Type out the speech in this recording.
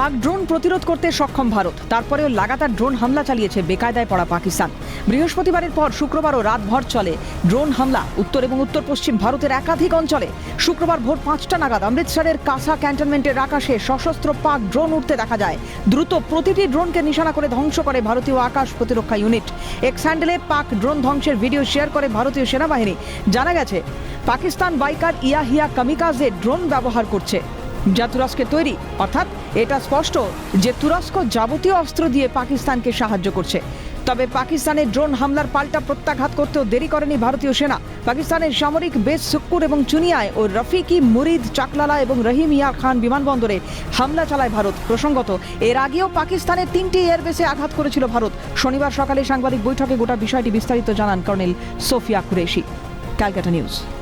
পাক ড্রোন প্রতিরোধ করতে সক্ষম ভারত। তারপরেও লাগাতার ড্রোন হামলা চালিয়েছে বেকায়দায় পড়া পাকিস্তান। বৃহস্পতিবারের পর শুক্রবারও রাতভর চলে ড্রোন হামলা। উত্তর এবং উত্তর পশ্চিম ভারতের একাধিক অঞ্চলে শুক্রবার ভোর পাঁচটা নাগাদ অমৃতসরের কাসা ক্যান্টনমেন্টের আকাশে সশস্ত্র পাক ড্রোন উঠতে দেখা যায়। দ্রুত প্রতিটি ড্রোনকে নিশানা করে ধ্বংস করে ভারতীয় আকাশ প্রতিরক্ষা ইউনিট। এক্স হ্যান্ডেলে পাক ড্রোন ধ্বংসের ভিডিও শেয়ার করে ভারতীয় সেনাবাহিনী। জানা গেছে, পাকিস্তান বাইকার ইয়াহিয়া কামিকাজে ড্রোন ব্যবহার করছে। যা তুরস্কের তৈরি। অর্থাৎ এটা স্পষ্ট যে তুরস্ক যাবতীয় অস্ত্র দিয়ে পাকিস্তানকে সাহায্য করছে। তবে পাকিস্তানের ড্রোন হামলার পাল্টা প্রত্যাঘাত করতেও দেরি করেনি ভারতীয় সেনা। পাকিস্তানের সামরিক বেস সুক্কুর এবং চুনিয়ায় ও রফিকি, মুরিদ, চাকলালা এবং রহিম ইয়া খান বিমানবন্দরে হামলা চালায় ভারত। প্রসঙ্গত, এর আগেও পাকিস্তানের তিনটি এয়ারবেসে আঘাত করেছিল ভারত। শনিবার সকালে সাংবাদিক বৈঠকে গোটা বিষয়টি বিস্তারিত জানান কর্নেল সোফিয়া কুরেশি। ক্যালকাটা নিউজ।